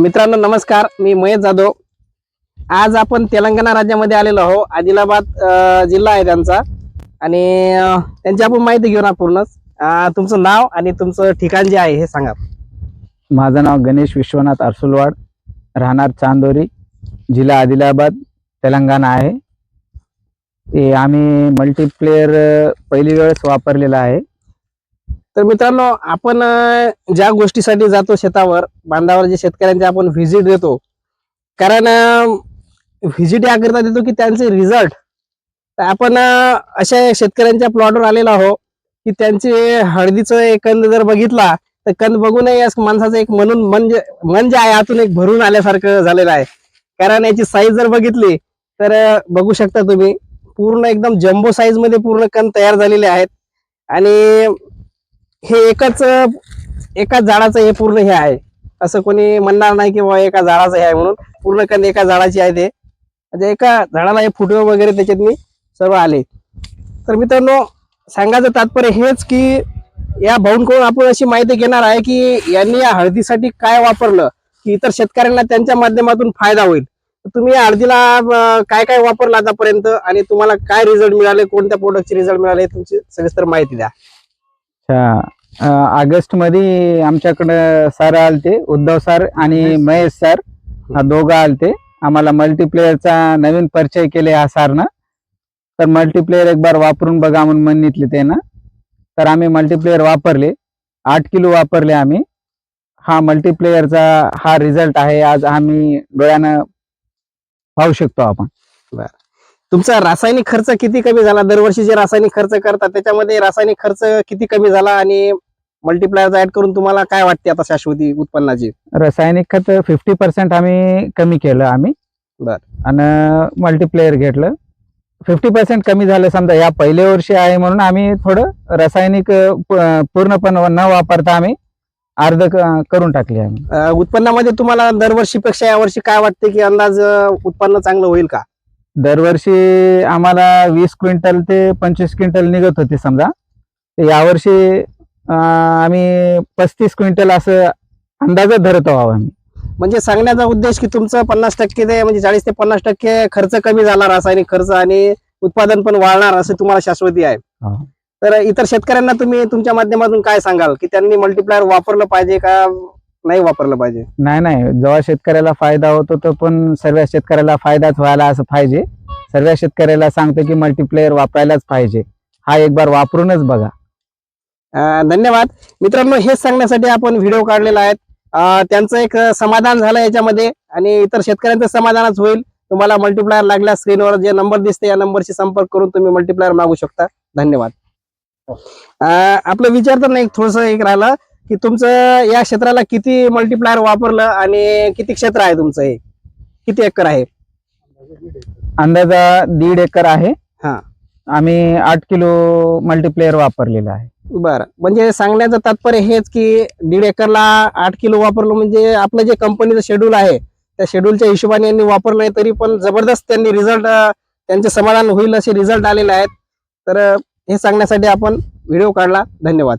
मित्रांनो नमस्कार. मी महेश जाधव. आज आपण तेलंगणा राज्यामध्ये आलेलो आहो आदिलाबाद जिल्हा आहे त्यांचा. आणि त्यांची आपण माहिती घेऊ ना पूर्णच. तुमचं नाव आणि तुमचं ठिकाण जे आहे हे सांगा. माझं नाव गणेश विश्वनाथ अरसुलवाड. राहणार चांदोरी जिल्हा आदिलाबाद तेलंगणा आहे. ते आम्ही मल्टीप्लेअर पहिली वेळेस वापरलेला आहे. तर मित्रांनो आपण ज्या गोष्टीसाठी जातो शेतावर बांधावर जे शेतकऱ्यांचे आपण व्हिजिट देतो कारण व्हिजिट याकरिता देतो की त्यांचे रिझल्ट तर आपण अशा शेतकऱ्यांच्या प्लॉटवर आलेलो आहो की त्यांचे हळदीचं एक कंद जर बघितला तर कंद बघूनही या माणसाचं एक म्हणून मन जे मन जे आहे आतून एक भरून आल्यासारखं झालेलं आहे. कारण याची साईज जर बघितली तर बघू शकता तुम्ही पूर्ण एकदम जम्बो साईजमध्ये पूर्ण कंद तयार झालेले आहेत. आणि हे एकच एकाच झाडाचं हे पूर्ण हे आहे. असं कोणी म्हणणार नाही की बाबा एका झाडाचं हे आहे म्हणून. पूर्ण कंद एका झाडाची आहे ते. म्हणजे एका झाडाला हे फुटवे वगैरे त्याच्यात मी सर्व आले. तर मित्रांनो सांगायचं तात्पर्य हेच की या भाऊंकडून आपण अशी माहिती घेणार आहे की यांनी या हळदीसाठी काय वापरलं की इतर शेतकऱ्यांना त्यांच्या माध्यमातून फायदा होईल. तुम्ही या हळदीला काय काय वापरलं आतापर्यंत आणि तुम्हाला काय रिझल्ट मिळाले कोणत्या प्रोडक्टचे रिझल्ट मिळाले तुमची सविस्तर माहिती द्या. ऑगस्टमध्ये आमच्याकडं सर आलते उद्धव सर आणि महेश सर हा दोघं आलते. आम्हाला मल्टीप्लेअरचा नवीन परिचय केले ह्या सरनं तर मल्टीप्लेअर एक बार वापरून बघा म्हणून म्हणितले ते ना तर आम्ही मल्टीप्लेअर वापरले. आठ किलो वापरले आम्ही. हा मल्टीप्लेअरचा हा रिझल्ट आहे. आज आम्ही डोळ्यानं पाहू शकतो आपण. तुमचा रासायनिक खर्च किती कमी झाला? दरवर्षी जे रासायनिक खर्च करतात त्याच्यामध्ये रासायनिक खर्च किती कमी झाला आणि मल्टीप्लायरचा ऍड करून तुम्हाला काय वाटते आता शाश्वती उत्पन्नाची? रासायनिक खत फिफ्टी पर्सेंट आम्ही कमी केलं आम्ही. बर. आणि मल्टीप्लेअर घेतलं. फिफ्टी पर्सेंट कमी झालं समजा या पहिल्या वर्षी आहे म्हणून आम्ही थोडं रासायनिक पूर्णपणे न वापरता आम्ही अर्ध करून टाकले आम्ही. उत्पन्नामध्ये तुम्हाला दरवर्षीपेक्षा यावर्षी काय वाटते की अंदाज उत्पन्न चांगलं होईल का? दरवर्षी आम्हाला वीस क्विंटल ते पंचवीस क्विंटल निघत होते समजा. यावर्षी आम्ही पस्तीस क्विंटल असं अंदाज धरत आहोत आम्ही. म्हणजे सांगण्याचा उद्देश की तुमचं पन्नास टक्के ते म्हणजे चाळीस ते पन्नास टक्के खर्च कमी झाला रासायनिक खर्च आणि उत्पादन पण वाढणार असे तुम्हाला शाश्वती आहे. हा. तर इतर शेतकऱ्यांना तुम्ही तुमच्या माध्यमातून काय सांगाल? की त्यांनी मल्टीप्लायर वापरलं पाहिजे का नाही वापरलं पाहिजे. नाही नाही. जेव्हा शेतकऱ्याला फायदा होतो तो पण सर्व शेतकऱ्याला फायदाच व्हायला असं पाहिजे. सर्व शेतकऱ्याला सांगतो की मल्टीप्लेअर वापरायलाच पाहिजे. हा एक बार वापरूनच बघा. अं, धन्यवाद. मित्रांनो हेच सांगण्यासाठी आपण व्हिडिओ काढलेला आहे. अं, त्यांचं एक समाधान झालं याच्यामध्ये आणि इतर शेतकऱ्यांचं समाधानच होईल. तुम्हाला मल्टीप्लायर लागल्यास स्क्रीनवर जे नंबर दिसते या नंबरशी संपर्क करून तुम्ही मल्टीप्लायर मागू शकता. धन्यवाद. अं, आपलं विचार तर नाही थोडस एक राहिलं. की तुमचं या क्षेत्राला किती मल्टीप्लायर वापरलं आणि किती क्षेत्र आहे तुमचं हे? किती एकर आहे? अंदाजा दीड एकर आहे. हा. आम्ही आठ किलो मल्टीप्लेअर वापरलेला आहे. बरं. म्हणजे सांगण्याचं तात्पर्य हेच की दीड एकरला आठ किलो वापरलं म्हणजे आपलं जे कंपनीचं शेड्यूल आहे त्या शेड्यूलच्या हिशोबाने यांनी वापरलं नाही तरी पण जबरदस्त त्यांनी रिझल्ट त्यांचे समाधान होईल असे रिझल्ट आलेले आहेत. तर हे सांगण्यासाठी आपण व्हिडिओ काढला. धन्यवाद.